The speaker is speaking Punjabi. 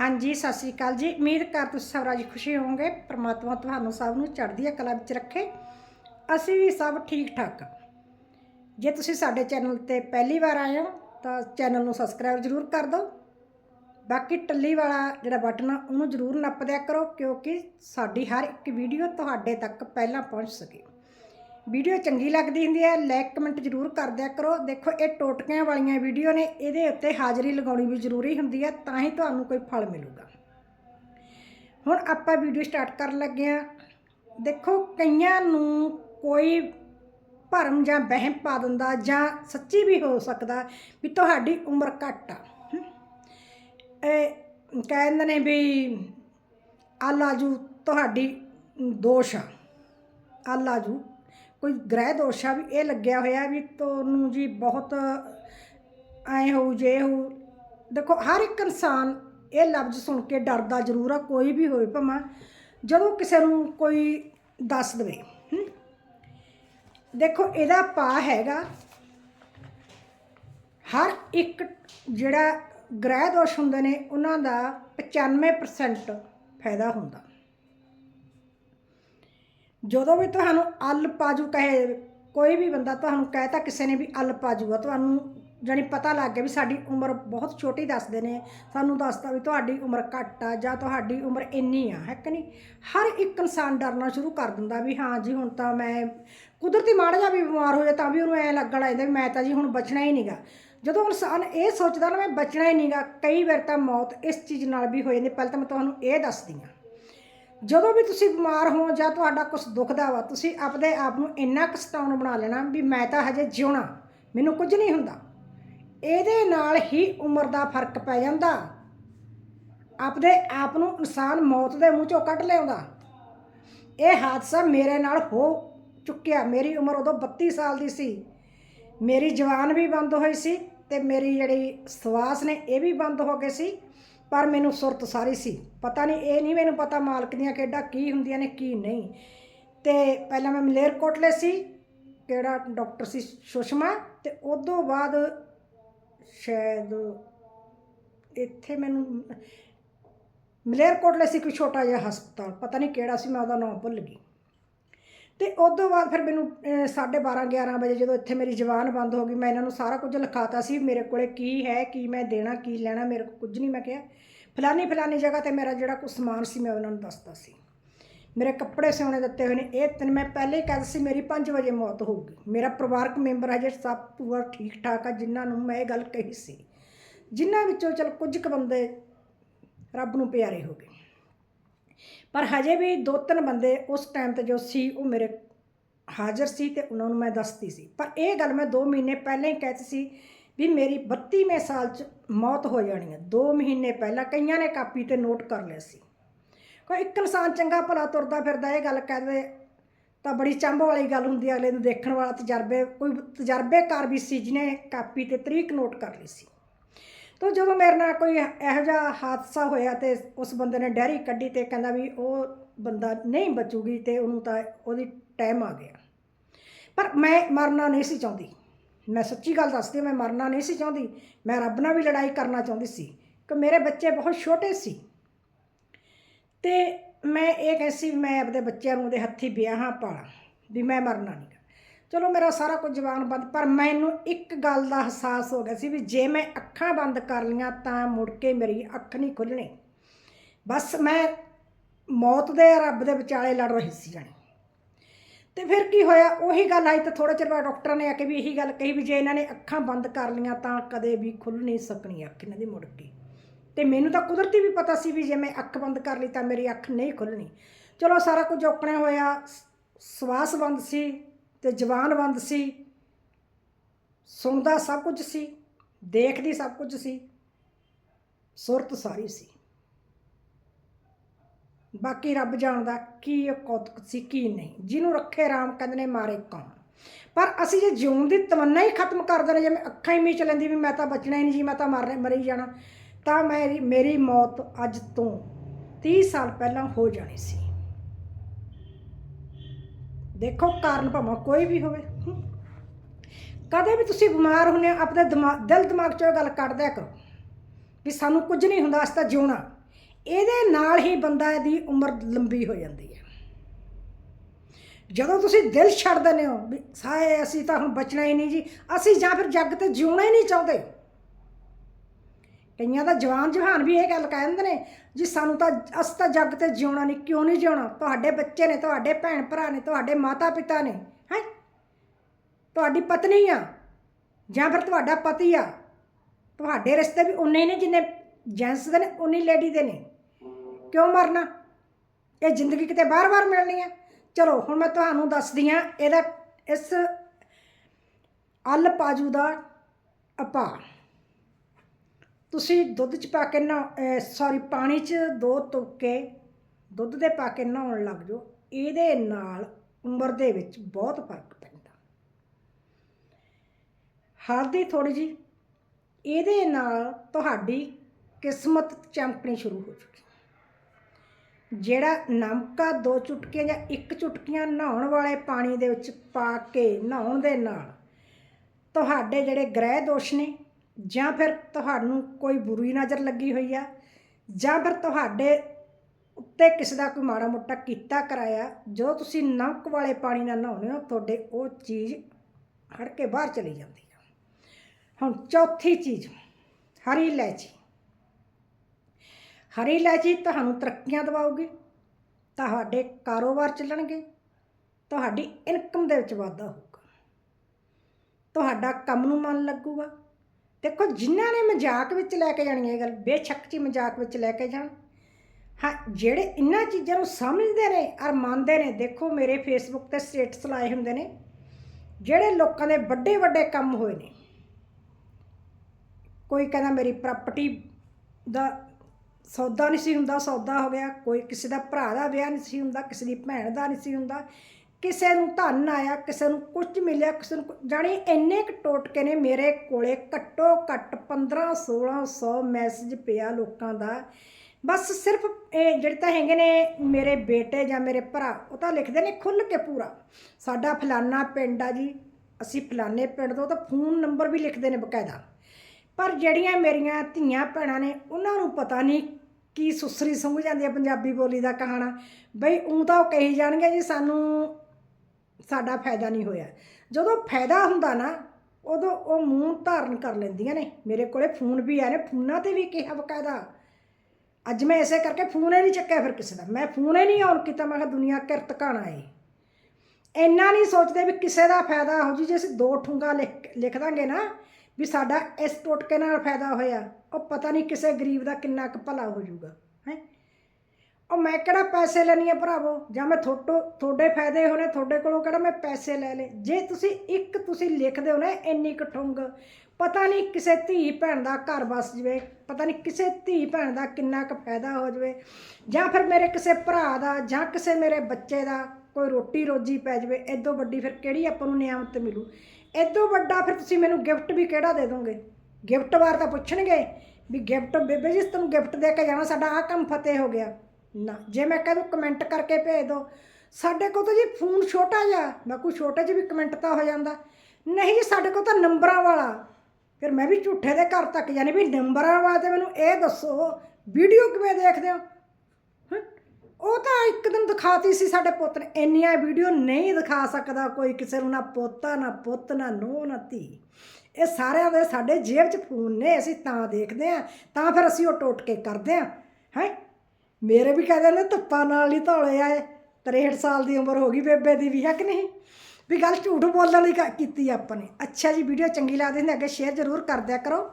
ਹਾਂਜੀ, ਸਤਿ ਸ੍ਰੀ ਅਕਾਲ ਜੀ। ਉਮੀਦ ਕਰ ਤੁਸੀਂ ਸਭ ਰਾਜੀ ਖੁਸ਼ੀ ਹੋਵੋਗੇ। ਪ੍ਰਮਾਤਮਾ ਤੁਹਾਨੂੰ ਸਭ ਨੂੰ ਚੜ੍ਹਦੀ ਕਲਾ ਵਿੱਚ ਰੱਖੇ। ਅਸੀਂ ਵੀ ਸਭ ਠੀਕ ਠਾਕ ਹਾਂ। ਜੇ ਤੁਸੀਂ ਸਾਡੇ ਚੈਨਲ ਤੇ ਪਹਿਲੀ ਵਾਰ ਆਏ ਹੋ, ਤਾਂ ਚੈਨਲ ਨੂੰ ਸਬਸਕ੍ਰਾਈਬ ਜ਼ਰੂਰ ਕਰ ਦਿਓ। ਬਾਕੀ ਟੱਲੀ ਵਾਲਾ ਜਿਹੜਾ ਬਟਨ ਆ, ਉਹਨੂੰ ਜ਼ਰੂਰ ਨੱਪ ਦਿਆ ਕਰੋ, ਕਿਉਂਕਿ ਸਾਡੀ ਹਰ ਇੱਕ ਵੀਡੀਓ ਤੁਹਾਡੇ ਤੱਕ ਪਹਿਲਾਂ ਪਹੁੰਚ ਸਕੇ। ਵੀਡੀਓ ਚੰਗੀ ਲੱਗਦੀ ਹੁੰਦੀ ਹੈ ਲਾਈਕ ਕਮੈਂਟ ਜ਼ਰੂਰ ਕਰ ਦਿਆ ਕਰੋ। ਦੇਖੋ, ਇਹ ਟੋਟਕਿਆਂ ਵਾਲੀਆਂ ਵੀਡੀਓ ਨੇ, ਇਹਦੇ ਉੱਤੇ ਹਾਜ਼ਰੀ ਲਗਾਉਣੀ ਵੀ ਜ਼ਰੂਰੀ ਹੁੰਦੀ ਹੈ, ਤਾਂ ਹੀ ਤੁਹਾਨੂੰ ਕੋਈ ਫਲ ਮਿਲੂਗਾ। ਹੁਣ ਆਪਾਂ ਵੀਡੀਓ ਸਟਾਰਟ ਕਰਨ ਲੱਗੇ ਆ ਦੇਖੋ, ਕਈਆਂ ਨੂੰ ਕੋਈ ਭਰਮ ਜਾਂ ਵਹਿਮ ਪਾ ਦਿੰਦਾ ਜਾਂ ਸੱਚੀ ਵੀ ਹੋ ਸਕਦਾ ਵੀ ਤੁਹਾਡੀ ਉਮਰ ਘੱਟ ਆ। ਹਮ। ਇਹ ਕਹਿੰਦੇ ਨੇ ਵੀ ਆਲਾਜੂ ਤੁਹਾਡੀ ਦੋਸ਼ ਆ। ਆਲਾਜੂ ਕੋਈ ਗ੍ਰਹਿ ਦੋਸ਼ਾ ਵੀ ਇਹ ਲੱਗਿਆ ਹੋਇਆ ਵੀ ਤੁਹਾਨੂੰ ਜੀ ਬਹੁਤ ਐ ਹੋਊ, ਜੇ ਹੋਊ। ਦੇਖੋ, ਹਰ ਇੱਕ ਇਨਸਾਨ ਇਹ ਲਫ਼ਜ਼ ਸੁਣ ਕੇ ਡਰਦਾ ਜ਼ਰੂਰ ਆ, ਕੋਈ ਵੀ ਹੋਵੇ ਭਾਵੇਂ, ਜਦੋਂ ਕਿਸੇ ਨੂੰ ਕੋਈ ਦੱਸ ਦੇਵੇ ਦੇਖੋ, ਇਹਦਾ ਪਾ ਹੈਗਾ, ਹਰ ਇੱਕ ਜਿਹੜਾ ਗ੍ਰਹਿ ਦੋਸ਼ ਹੁੰਦੇ ਨੇ, ਉਹਨਾਂ ਦਾ 95% ਫਾਇਦਾ ਹੁੰਦਾ। ਜਦੋਂ ਵੀ ਤੁਹਾਨੂੰ ਅਲ ਪਾਜੂ ਕਹੇ ਕੋਈ ਵੀ ਬੰਦਾ, ਤੁਹਾਨੂੰ ਕਹਤਾ ਕਿਸੇ ਨੇ ਵੀ ਅਲ ਪਾਜੂਗਾ ਤੁਹਾਨੂੰ ਜਾਣੀ ਪਤਾ ਲੱਗ ਗਿਆ ਵੀ ਸਾਡੀ ਉਮਰ ਬਹੁਤ ਛੋਟੀ ਦੱਸਦੇ ਨੇ। ਸਾਨੂੰ ਦੱਸਦਾ ਵੀ ਤੁਹਾਡੀ ਉਮਰ ਘੱਟ ਆ ਜਾਂ ਤੁਹਾਡੀ ਉਮਰ ਇੰਨੀ ਆ, ਹੈ ਕਿ ਨਹੀਂ? ਹਰ ਇੱਕ ਇਨਸਾਨ ਡਰਨਾ ਸ਼ੁਰੂ ਕਰ ਦਿੰਦਾ ਵੀ ਹਾਂ ਜੀ, ਹੁਣ ਤਾਂ ਮੈਂ ਕੁਦਰਤੀ ਮਾੜਾ ਜਿਹਾ ਵੀ ਬਿਮਾਰ ਹੋ ਜਾ ਤਾਂ ਵੀ ਉਹਨੂੰ ਐ ਲੱਗਣ ਲੱਗ ਜਾਂਦਾ ਵੀ ਮੈਂ ਤਾਂ ਜੀ ਹੁਣ ਬਚਣਾ ਹੀ ਨਹੀਂਗਾ ਜਦੋਂ ਇਨਸਾਨ ਇਹ ਸੋਚਦਾ ਨਾ ਮੈਂ ਬਚਣਾ ਹੀ ਨਹੀਂਗਾ ਕਈ ਵਾਰ ਤਾਂ ਮੌਤ ਇਸ ਚੀਜ਼ ਨਾਲ ਵੀ ਹੋ ਜਾਂਦੀ। ਪਹਿਲਾਂ ਤਾਂ ਮੈਂ ਤੁਹਾਨੂੰ ਇਹ ਦੱਸਦੀ ਹਾਂ ਜਦੋਂ ਵੀ ਤੁਸੀਂ ਬਿਮਾਰ ਹੋ ਜਾਂ ਤੁਹਾਡਾ ਕੁਝ ਦੁਖਦਾ ਵਾ, ਤੁਸੀਂ ਆਪਦੇ ਆਪ ਨੂੰ ਇੰਨਾ ਕੁ ਸਟਰੋਂਗ ਬਣਾ ਲੈਣਾ ਵੀ ਮੈਂ ਤਾਂ ਹਜੇ ਜਿਉਣਾ, ਮੈਨੂੰ ਕੁਝ ਨਹੀਂ ਹੁੰਦਾ। ਇਹਦੇ ਨਾਲ ਹੀ ਉਮਰ ਦਾ ਫ਼ਰਕ ਪੈ ਜਾਂਦਾ। ਆਪਦੇ ਆਪ ਨੂੰ ਇਨਸਾਨ ਮੌਤ ਦੇ ਮੂੰਹ ਚੋਂ ਕੱਢ ਲਿਆਉਂਦਾ। ਇਹ ਹਾਦਸਾ ਮੇਰੇ ਨਾਲ ਹੋ ਚੁੱਕਿਆ। ਮੇਰੀ ਉਮਰ ਉਦੋਂ 32 ਸਾਲ ਦੀ ਸੀ। ਮੇਰੀ ਜਵਾਨ ਵੀ ਬੰਦ ਹੋਈ ਸੀ ਤੇ ਮੇਰੀ ਜਿਹੜੀ ਸਵਾਸ ਨੇ, ਇਹ ਵੀ ਬੰਦ ਹੋ ਗਏ ਸੀ। ਪਰ ਮੈਨੂੰ ਸੁਰਤ ਸਾਰੀ ਸੀ। ਪਤਾ ਨਹੀਂ, ਇਹ ਨਹੀਂ ਮੈਨੂੰ ਪਤਾ ਮਾਲਕ ਦੀਆਂ ਖੇਡਾਂ ਕੀ ਹੁੰਦੀਆਂ ਨੇ, ਕੀ ਨਹੀਂ। ਤੇ ਪਹਿਲਾਂ ਮੈਂ ਮਲੇਰਕੋਟਲੇ ਸੀ, ਕਿਹੜਾ ਡਾਕਟਰ ਸੀ ਸੁਸ਼ਮਾ, ਤੇ ਉਦੋਂ ਬਾਅਦ ਸ਼ਾਇਦ ਇੱਥੇ ਮੈਨੂੰ ਮਲੇਰਕੋਟਲੇ ਸੀ ਕੋਈ ਛੋਟਾ ਜਿਹਾ ਹਸਪਤਾਲ, ਪਤਾ ਨਹੀਂ ਕਿਹੜਾ ਸੀ, ਮੈਂ ਉਹਦਾ ਨਾਮ ਭੁੱਲ ਗਈ। ਤੇ ਉਸ ਤੋਂ ਬਾਅਦ ਫਿਰ ਮੈਨੂੰ 12:30 11 ਵਜੇ ਜਦੋਂ ਇੱਥੇ ਮੇਰੀ ਜ਼ਬਾਨ ਬੰਦ ਹੋ ਗਈ, ਮੈਂ ਇਹਨਾਂ ਨੂੰ ਸਾਰਾ ਕੁਝ ਲਿਖਾਤਾ ਸੀ, ਮੇਰੇ ਕੋਲੇ ਕੀ ਹੈ, ਕੀ ਮੈਂ ਦੇਣਾ, ਕੀ ਲੈਣਾ, ਮੇਰੇ ਕੋਲ ਕੁਝ ਨਹੀਂ ਮੈਂ ਕਿਹਾ। ਫਲਾਨੀ ਫਲਾਨੀ ਜਗ੍ਹਾ ਤੇ ਮੇਰਾ ਜਿਹੜਾ ਕੁਝ ਸਮਾਨ ਸੀ, ਮੈਂ ਉਹਨਾਂ ਨੂੰ ਦੱਸਦਾ ਸੀ। ਮੇਰੇ ਕੱਪੜੇ ਸਿਉਣੇ ਦਿੱਤੇ ਹੋਏ ਨੇ, ਇਹ ਤਿੰਨ, ਮੈਂ ਪਹਿਲੇ ਹੀ ਕਹਿ ਦਿੱਤਾ ਸੀ, ਮੇਰੀ 5 ਵਜੇ ਮੌਤ ਹੋਊਗੀ ਮੇਰਾ ਪਰਿਵਾਰਕ ਮੈਂਬਰ ਹਜੇ ਸਭ ਪੂਰਾ ਠੀਕ ਠਾਕ ਆ, ਜਿਨ੍ਹਾਂ ਨੂੰ ਮੈਂ ਇਹ ਗੱਲ ਕਹੀ ਸੀ, ਜਿਨ੍ਹਾਂ ਵਿੱਚੋਂ ਚਲ ਕੁਝ ਕੁ ਬੰਦੇ ਰੱਬ ਨੂੰ ਪਿਆਰੇ ਹੋ ਗਏ। ਪਰ ਹਜੇ ਵੀ ਦੋ ਤਿੰਨ ਬੰਦੇ ਉਸ ਟਾਈਮ ਤੇ ਜੋ ਸੀ, ਉਹ ਮੇਰੇ ਹਾਜ਼ਰ ਸੀ ਤੇ ਉਹਨਾਂ ਨੂੰ ਮੈਂ ਦੱਸਦੀ ਸੀ। ਪਰ ਇਹ ਗੱਲ ਮੈਂ 2 ਮਹੀਨੇ ਪਹਿਲਾਂ ਹੀ ਕਹਿਤੀ ਸੀ ਵੀ ਮੇਰੀ 32ਵੇਂ ਸਾਲ 'ਚ ਮੌਤ ਹੋ ਜਾਣੀ ਹੈ। 2 ਮਹੀਨੇ ਪਹਿਲਾਂ ਕਈਆਂ ਨੇ ਕਾਪੀ ਤੇ ਨੋਟ ਕਰ ਲਿਆ ਸੀ। ਕੋਈ ਇੱਕ ਇਨਸਾਨ ਚੰਗਾ ਭਲਾ ਤੁਰਦਾ ਫਿਰਦਾ, ਇਹ ਗੱਲ ਕਹਿ ਦੇਵੇ ਤਾਂ ਬੜੀ ਚੰਭ ਵਾਲੀ ਗੱਲ ਹੁੰਦੀ ਹੈ ਅਗਲੇ ਨੂੰ ਦੇਖਣ ਵਾਲਾ ਤਜਰਬੇ, ਕੋਈ ਤਜਰਬੇਕਾਰ ਵੀ ਸੀ ਜਿਹਨੇ ਕਾਪੀ ਤੇ ਤਰੀਕ ਨੋਟ ਕਰ ਲਈ ਸੀ। ਤੋ ਜਦੋਂ ਮੇਰੇ ਨਾਲ ਕੋਈ ਇਹੋ ਜਿਹਾ ਹਾਦਸਾ ਹੋਇਆ ਤੇ ਉਸ ਬੰਦੇ ਨੇ ਡੈਰੀ ਕੱਢੀ ਤੇ ਕਹਿੰਦਾ ਵੀ ਉਹ ਬੰਦਾ ਨਹੀਂ ਬਚੂਗੀ ਤੇ ਉਹਨੂੰ ਤਾਂ ਉਹਦੀ ਟਾਈਮ ਆ ਗਿਆ। ਪਰ ਮੈਂ ਮਰਨਾ ਨਹੀਂ ਸੀ ਚਾਹੁੰਦੀ। ਮੈਂ ਸੱਚੀ ਗੱਲ ਦੱਸਦੀ ਮੈਂ ਮਰਨਾ ਨਹੀਂ ਸੀ ਚਾਹੁੰਦੀ। ਮੈਂ ਰੱਬ ਨਾਲ ਵੀ ਲੜਾਈ ਕਰਨਾ ਚਾਹੁੰਦੀ ਸੀ ਕਿ ਮੇਰੇ ਬੱਚੇ ਬਹੁਤ ਛੋਟੇ ਸੀ। ਤੇ ਮੈਂ ਇਹ ਕਹਿੰਦੀ ਸੀ ਵੀ ਮੈਂ ਆਪਦੇ ਬੱਚਿਆਂ ਨੂੰ ਉਹਦੇ ਹੱਥੀ ਵਿਆਹਾਂ ਪਾਲਾਂ ਵੀ ਮੈਂ ਮਰਨਾ ਨਹੀਂ। ਚਲੋ ਮੇਰਾ ਸਾਰਾ ਕੁਝ ਜ਼ਬਾਨ ਬੰਦ, ਪਰ ਮੈਨੂੰ ਇੱਕ ਗੱਲ ਦਾ ਅਹਿਸਾਸ ਹੋ ਗਿਆ ਸੀ ਵੀ ਜੇ ਮੈਂ ਅੱਖਾਂ ਬੰਦ ਕਰ ਲੀਆਂ ਤਾਂ ਮੁੜ ਕੇ ਮੇਰੀ ਅੱਖ ਨਹੀਂ ਖੁੱਲਣੀ ਬਸ ਮੈਂ ਮੌਤ ਦੇ ਰੱਬ ਦੇ ਵਿਚਾਲੇ ਲੜ ਰਹੀ ਸੀ ਜਾਣੀ। ਤੇ ਫਿਰ ਕੀ ਹੋਇਆ? ਉਹੀ ਗੱਲ ਆਈ ਤਾਂ ਥੋੜਾ ਚਿਰ ਬਾਅਦ ਡਾਕਟਰ ਨੇ ਆ ਕੇ ਵੀ ਇਹੀ ਗੱਲ ਕਹੀ ਵੀ ਜੇ ਇਹਨਾਂ ਨੇ ਅੱਖਾਂ ਬੰਦ ਕਰ ਲੀਆਂ ਤਾਂ ਕਦੇ ਵੀ ਖੁੱਲ ਨਹੀਂ ਸਕਣੀ ਅੱਖ ਇਹਨਾਂ ਦੀ ਮੁੜ ਕੇ। ਤੇ ਮੈਨੂੰ ਤਾਂ ਕੁਦਰਤੀ ਵੀ ਪਤਾ ਸੀ ਵੀ ਜੇ ਮੈਂ ਅੱਖ ਬੰਦ ਕਰ ਲਈ ਤਾਂ ਮੇਰੀ ਅੱਖ ਨਹੀਂ ਖੁੱਲਣੀ ਚਲੋ ਸਾਰਾ ਕੁਝ ਔਕਣਾ ਹੋਇਆ ਸਵਾਸ ਬੰਦ ਸੀ। ਤੇ ਜਵਾਨਵੰਦ ਸੀ। ਸੁਣਦਾ ਸਭ ਕੁਝ ਸੀ, ਦੇਖਦੀ ਸਭ ਕੁਝ ਸੀ। ਸੁਰਤ ਸਾਰੀ ਸੀ। ਬਾਕੀ ਰੱਬ ਜਾਣਦਾ ਕੀ ਇਹ ਕੌਤਕ ਸੀ, ਕੀ ਨਹੀਂ। ਜਿਹਨੂੰ ਰੱਖੇ ਰਾਮ ਕਹਿੰਦੇ ਨੇ, ਮਾਰੇ ਕੌਣ? ਪਰ ਅਸੀਂ ਜੇ ਜਿਉਣ ਦੀ ਤਮੰਨਾ ਹੀ ਖਤਮ ਕਰ ਦੇਣਾ ਜੇ ਮੈਂ ਅੱਖਾਂ ਹੀ ਮੀਚ ਲੈਂਦੀ ਵੀ ਮੈਂ ਤਾਂ ਬਚਣਾ ਹੀ ਨਹੀਂ ਜੀ, ਮੈਂ ਤਾਂ ਮਰ ਮਰੀ ਜਾਣਾ, ਤਾਂ ਮੇਰੀ ਮੇਰੀ ਮੌਤ ਅੱਜ ਤੋਂ 30 ਸਾਲ ਪਹਿਲਾਂ ਹੋ ਜਾਣੀ ਸੀ। ਦੇਖੋ ਕਾਰਨ ਭਾਵੇਂ ਕੋਈ ਵੀ ਹੋਵੇ ਕਦੇ ਵੀ ਤੁਸੀਂ ਬਿਮਾਰ ਹੁੰਦੇ ਹੋ ਆਪਣੇ ਦਿਮਾਗ ਦਿਲ ਦਿਮਾਗ ਚੋਂ ਇਹ ਗੱਲ ਕੱਢ ਕਰੋ ਵੀ ਸਾਨੂੰ ਕੁਝ ਨਹੀਂ ਹੁੰਦਾ, ਅਸ ਤਾਂ ਜਿਉਣਾ। ਇਹਦੇ ਨਾਲ ਹੀ ਬੰਦਾ ਦੀ ਉਮਰ ਲੰਬੀ ਹੋ ਜਾਂਦੀ ਹੈ। ਜਦੋਂ ਤੁਸੀਂ ਦਿਲ ਛੱਡ ਦਿੰਦੇ ਹੋ ਵੀ ਸਾਏ ਅਸੀਂ ਤਾਂ ਹੁਣ ਬਚਣਾ ਹੀ ਨਹੀਂ ਜੀ, ਅਸੀਂ ਜਾਂ ਫਿਰ ਜੱਗ ਤੇ ਜਿਉਣਾ ਹੀ ਨਹੀਂ ਚਾਹੁੰਦੇ। ਕਈਆਂ ਦਾ ਜਵਾਨ ਜਹਾਨ ਵੀ ਇਹ ਗੱਲ ਕਹਿ ਦਿੰਦੇ ਨੇ ਜੀ ਸਾਨੂੰ ਤਾਂ ਅਸ ਤਾਂ ਜੱਗ ਤੇ ਜਿਉਣਾ ਨਹੀਂ, ਕਿਉਂ ਨਹੀਂ ਜਿਉਣਾ? ਤੁਹਾਡੇ ਬੱਚੇ ਨੇ, ਤੁਹਾਡੇ ਭੈਣ ਭਰਾ ਨੇ, ਤੁਹਾਡੇ ਮਾਤਾ ਪਿਤਾ ਨੇ, ਹੈ? ਤੁਹਾਡੀ ਪਤਨੀ ਆ ਜਾਂ ਫਿਰ ਤੁਹਾਡਾ ਪਤੀ ਆ? ਤੁਹਾਡੇ ਰਿਸ਼ਤੇ ਵੀ ਉਨੇ ਹੀ ਨੇ ਜਿੰਨੇ ਜੈਂਟਸ ਦੇ ਨੇ, ਉਨੀ ਲੇਡੀ ਦੇ ਨੇ। ਕਿਉਂ ਮਰਨਾ? ਇਹ ਜ਼ਿੰਦਗੀ ਕਿਤੇ ਬਾਰ-ਬਾਰ ਮਿਲਣੀ ਹੈ ਚਲੋ, ਹੁਣ ਮੈਂ ਤੁਹਾਨੂੰ ਦੱਸਦੀ ਆ ਇਹਦਾ ਇਸ ਅਲ ਪਾਜੂ ਦਾ ਆਪਾ ਤੁਸੀਂ ਦੁੱਧ ਚ ਪਾ ਕੇ ਨਾ ਸੌਰੀ ਪਾਣੀ ਚ ਦੋ ਤੁਪਕੇ ਦੁੱਧ ਦੇ ਪਾ ਕੇ ਨਹਾਉਣ ਲੱਗ ਜਾਓ। ਇਹਦੇ ਨਾਲ ਉਮਰ ਦੇ ਵਿੱਚ ਬਹੁਤ ਫ਼ਰਕ ਪੈਂਦਾ। ਹਲਦੀ ਥੋੜੀ ਜੀ ਇਹਦੇ ਨਾਲ ਤੁਹਾਡੀ ਕਿਸਮਤ ਚਮਕਣੀ ਸ਼ੁਰੂ ਹੋ ਚੁੱਕੀ ਜਿਹੜਾ ਨਮਕਾ ਦੋ ਚੁਟਕੀਆਂ ਜਾਂ ਇੱਕ ਚੁਟਕੀਆਂ ਨਹਾਉਣ ਵਾਲੇ ਪਾਣੀ ਦੇ ਵਿੱਚ ਪਾ ਕੇ ਨਹਾਉਣ ਦੇ ਨਾਲ, ਤੁਹਾਡੇ ਜਿਹੜੇ ਗ੍ਰਹਿ ਦੋਸ਼ ਨੇ ਜਾਂ ਫਿਰ ਤੁਹਾਨੂੰ ਕੋਈ ਬੁਰੀ ਨਜ਼ਰ ਲੱਗੀ ਹੋਈ ਆ, ਜਾਂ ਫਿਰ ਤੁਹਾਡੇ ਉੱਤੇ ਕਿਸੇ ਦਾ ਕੋਈ ਮਾੜਾ ਮੋਟਾ ਕੀਤਾ ਕਰਾਇਆ ਜੋ ਤੁਸੀਂ ਨਮਕ ਵਾਲੇ ਪਾਣੀ ਨਾਲ ਨਹਾਉਂਦੇ ਹੋ, ਤੁਹਾਡੇ ਉਹ ਚੀਜ਼ ਹੜ ਕੇ ਬਾਹਰ ਚਲੀ ਜਾਂਦੀ ਆ। ਹੁਣ ਚੌਥੀ ਚੀਜ਼, ਹਰੀ ਇਲਾਇਚੀ। ਹਰੀ ਇਲਾਇਚੀ ਤੁਹਾਨੂੰ ਤਰੱਕੀਆਂ ਦਿਵਾਉਗੀ ਤੁਹਾਡੇ ਕਾਰੋਬਾਰ ਚੱਲਣਗੇ, ਤੁਹਾਡੀ ਇਨਕਮ ਦੇ ਵਿੱਚ ਵਾਧਾ ਹੋਊਗਾ। ਤੁਹਾਡਾ ਕੰਮ ਨੂੰ ਮਨ ਲੱਗੂਗਾ ਦੇਖੋ, ਜਿਨ੍ਹਾਂ ਨੇ ਮਜ਼ਾਕ ਵਿੱਚ ਲੈ ਕੇ ਜਾਣੀ ਇਹ ਗੱਲ, ਬੇਸ਼ੱਕ ਜੀ ਮਜ਼ਾਕ ਵਿੱਚ ਲੈ ਕੇ ਜਾਣ। ਹਾਂ, ਜਿਹੜੇ ਇਹਨਾਂ ਚੀਜ਼ਾਂ ਨੂੰ ਸਮਝਦੇ ਨੇ ਔਰ ਮੰਨਦੇ ਨੇ, ਦੇਖੋ ਮੇਰੇ ਫੇਸਬੁੱਕ ਤੇ ਸਟੇਟਸ ਲਾਏ ਹੁੰਦੇ ਨੇ, ਜਿਹੜੇ ਲੋਕਾਂ ਦੇ ਵੱਡੇ ਵੱਡੇ ਕੰਮ ਹੋਏ ਨੇ। ਕੋਈ ਕਹਿੰਦਾ ਮੇਰੀ ਪ੍ਰਾਪਰਟੀ ਦਾ ਸੌਦਾ ਨਹੀਂ ਸੀ ਹੁੰਦਾ, ਸੌਦਾ ਹੋ ਗਿਆ। ਕੋਈ ਕਿਸੇ ਦਾ ਭਰਾ ਦਾ ਵਿਆਹ ਨਹੀਂ ਸੀ ਹੁੰਦਾ, ਕਿਸੇ ਦੀ ਭੈਣ ਦਾ ਨਹੀਂ ਸੀ ਹੁੰਦਾ। ਕਿਸੇ ਨੂੰ ਧਨ ਆਇਆ, ਕਿਸੇ ਨੂੰ ਕੁਝ ਮਿਲਿਆ, ਕਿਸੇ ਨੂੰ ਕੁ- ਜਾਣੀ ਇੰਨੇ ਕੁ ਟੋਟਕੇ ਨੇ ਮੇਰੇ ਕੋਲੇ, ਘੱਟੋ ਘੱਟ 15 1600 ਮੈਸੇਜ ਪਿਆ ਲੋਕਾਂ ਦਾ। ਬਸ ਸਿਰਫ ਇਹ ਜਿਹੜੇ ਤਾਂ ਹੈਗੇ ਨੇ ਮੇਰੇ ਬੇਟੇ ਜਾਂ ਮੇਰੇ ਭਰਾ, ਉਹ ਤਾਂ ਲਿਖਦੇ ਨੇ ਖੁੱਲ ਕੇ ਪੂਰਾ। ਸਾਡਾ ਫਲਾਨਾ ਪਿੰਡ ਆ ਜੀ, ਅਸੀਂ ਫਲਾਨੇ ਪਿੰਡ ਤੋਂ ਤਾਂ ਫੋਨ ਨੰਬਰ ਵੀ ਲਿਖਦੇ ਨੇ ਬਕਾਇਦਾ। ਪਰ ਜਿਹੜੀਆਂ ਮੇਰੀਆਂ ਧੀਆਂ ਭੈਣਾਂ ਨੇ, ਉਹਨਾਂ ਨੂੰ ਪਤਾ ਨਹੀਂ ਕੀ ਸੁਸਰੀ ਸਮਝ ਜਾਂਦੀ ਹੈ ਪੰਜਾਬੀ ਬੋਲੀ ਦਾ ਕਹਾਣਾ। ਬਈ ਉਹ ਤਾਂ ਉਹ ਕਹੀ ਜਾਣਗੇ ਜੀ, ਸਾਨੂੰ ਸਾਡਾ ਫਾਇਦਾ ਨਹੀਂ ਹੋਇਆ। ਜਦੋਂ ਫਾਇਦਾ ਹੁੰਦਾ ਨਾ, ਉਦੋਂ ਉਹ ਮੂੰਹ ਧਾਰਨ ਕਰ ਲੈਂਦੀਆਂ ਨੇ। ਮੇਰੇ ਕੋਲੇ ਫੋਨ ਵੀ ਆਏ ਨੇ, ਫੋਨਾਂ ਤੇ ਵੀ ਕਿਹਾ ਬਕਾਇਦਾ। ਅੱਜ ਮੈਂ ਐਸੇ ਕਰਕੇ ਫੋਨ ਹੀ ਨਹੀਂ ਚੱਕਿਆ ਫਿਰ ਕਿਸੇ ਦਾ। ਮੈਂ ਫੋਨ ਹੀ ਨਹੀਂ ਔਨ ਕੀਤਾ, ਮੈਂ ਕਿਹਾ ਦੁਨੀਆ ਕਿਰਤ ਕਾਣਾ ਏ। ਇੰਨਾ ਨਹੀਂ ਸੋਚਦੇ ਵੀ ਕਿਸੇ ਦਾ ਫਾਇਦਾ ਹੋ ਜੀ, ਜੇ ਅਸੀਂ ਦੋ ਠੁੰਗਾ ਲਿਖ ਲਿਖ ਦਾਂਗੇ ਨਾ, ਵੀ ਸਾਡਾ ਇਸ ਟੋਟਕੇ ਨਾਲ ਫਾਇਦਾ ਹੋਇਆ। ਉਹ ਪਤਾ ਨਹੀਂ ਕਿਸੇ ਗਰੀਬ ਦਾ ਕਿੰਨਾ ਕੁ ਭਲਾ ਹੋ ਜਾਊਗਾ, ਹੈ। ਉਹ ਮੈਂ ਕਿਹੜਾ ਪੈਸੇ ਲੈਣੀ ਆ ਭਰਾਵੋ? ਜਾਂ ਮੈਂ ਤੁਹਾਡੇ ਤੁਹਾਡੇ ਫਾਇਦੇ ਹੋਣੇ, ਤੁਹਾਡੇ ਕੋਲੋਂ ਕਿਹੜਾ ਮੈਂ ਪੈਸੇ ਲੈ ਲੇ ਜੇ ਤੁਸੀਂ ਇੱਕ ਤੁਸੀਂ ਲਿਖਦੇ ਹੋ ਨਾ ਇੰਨੀ ਕੁ ਠੁੰਗ, ਪਤਾ ਨਹੀਂ ਕਿਸੇ ਧੀ ਭੈਣ ਦਾ ਘਰ ਵਸ ਜਵੇ, ਪਤਾ ਨਹੀਂ ਕਿਸੇ ਧੀ ਭੈਣ ਦਾ ਕਿੰਨਾ ਕੁ ਫਾਇਦਾ ਹੋ ਜਵੇ, ਜਾਂ ਫਿਰ ਮੇਰੇ ਕਿਸੇ ਭਰਾ ਦਾ, ਜਾਂ ਕਿਸੇ ਮੇਰੇ ਬੱਚੇ ਦਾ ਕੋਈ ਰੋਟੀ ਰੋਜੀ ਪੈ ਜਵੇ ਇਦੋਂ ਵੱਡੀ ਫਿਰ ਕਿਹੜੀ ਆਪਾਂ ਨੂੰ ਨਿਆਮਤ ਮਿਲੂ? ਇਦੋਂ ਵੱਡਾ ਫਿਰ ਤੁਸੀਂ ਮੈਨੂੰ ਗਿਫਟ ਵੀ ਕਿਹੜਾ ਦੇ ਦੋਗੇ? ਗਿਫਟ ਵਾਰ ਤਾਂ ਪੁੱਛਣਗੇ ਵੀ ਗਿਫਟ, ਬੇਬੇ ਜੀ ਤੈਨੂੰ ਗਿਫਟ ਦੇ ਕੇ ਜਾਣਾ, ਸਾਡਾ ਆਹ ਕੰਮ ਫਤਿਹ ਹੋ ਗਿਆ। ਨਾ, ਜੇ ਮੈਂ ਕਹਾਂ ਕਮੈਂਟ ਕਰਕੇ ਭੇਜ ਦੋ, ਸਾਡੇ ਕੋਲ ਤਾਂ ਜੀ ਫੋਨ ਛੋਟਾ ਜਿਹਾ, ਮੈਂ ਕੋਈ ਛੋਟੇ ਜਿਹੇ ਵੀ ਕਮੈਂਟ ਤਾਂ ਹੋ ਜਾਂਦਾ। ਨਹੀਂ ਜੀ, ਸਾਡੇ ਕੋਲ ਤਾਂ ਨੰਬਰਾਂ ਵਾਲਾ। ਫਿਰ ਮੈਂ ਵੀ ਝੂਠੇ ਦੇ ਘਰ ਤੱਕ ਜਾਣੀ ਵੀ ਨੰਬਰਾਂ ਵਾਸਤੇ ਮੈਨੂੰ ਇਹ ਦੱਸੋ ਵੀਡੀਓ ਕਿਵੇਂ ਦੇਖਦੇ ਹੋ? ਉਹ ਤਾਂ ਇੱਕ ਦਿਨ ਦਿਖਾਤੀ ਸੀ ਸਾਡੇ ਪੁੱਤ ਨੇ, ਇੰਨੀਆਂ ਵੀਡੀਓ ਨਹੀਂ ਦਿਖਾ ਸਕਦਾ ਕੋਈ ਕਿਸੇ ਨੂੰ, ਨਾ ਪੋਤਾ, ਨਾ ਪੁੱਤ, ਨਾ ਨੂੰਹ, ਨਾ ਧੀ। ਇਹ ਸਾਰਿਆਂ ਦੇ ਸਾਡੇ ਜੇਬ 'ਚ ਫੋਨ ਨੇ, ਅਸੀਂ ਤਾਂ ਦੇਖਦੇ ਆ ਤਾਂ ਫਿਰ ਅਸੀਂ ਉਹ ਟੋਟਕੇ ਕਰਦੇ ਆ ਹੈ? ਮੇਰੇ ਵੀ ਕਹਿੰਦੇ ਨੇ ਧੁੱਪਾਂ ਨਾਲ ਨਹੀਂ ਧੌਲੇ ਆਏ 63 ਸਾਲ ਦੀ ਉਮਰ ਹੋ ਗਈ ਬੇਬੇ ਦੀ ਵੀ, ਹੈ ਕਿ ਨਹੀਂ? ਵੀ ਗੱਲ ਝੂਠ ਬੋਲਣ ਲਈ ਕ- ਕੀਤੀ ਆਪਾਂ ਨੇ। ਅੱਛਾ ਜੀ ਵੀਡੀਓ ਚੰਗੀ ਲੱਗਦੀ ਹੁੰਦੀ ਅੱਗੇ ਸ਼ੇਅਰ ਜ਼ਰੂਰ ਕਰ ਦਿਆ ਕਰੋ।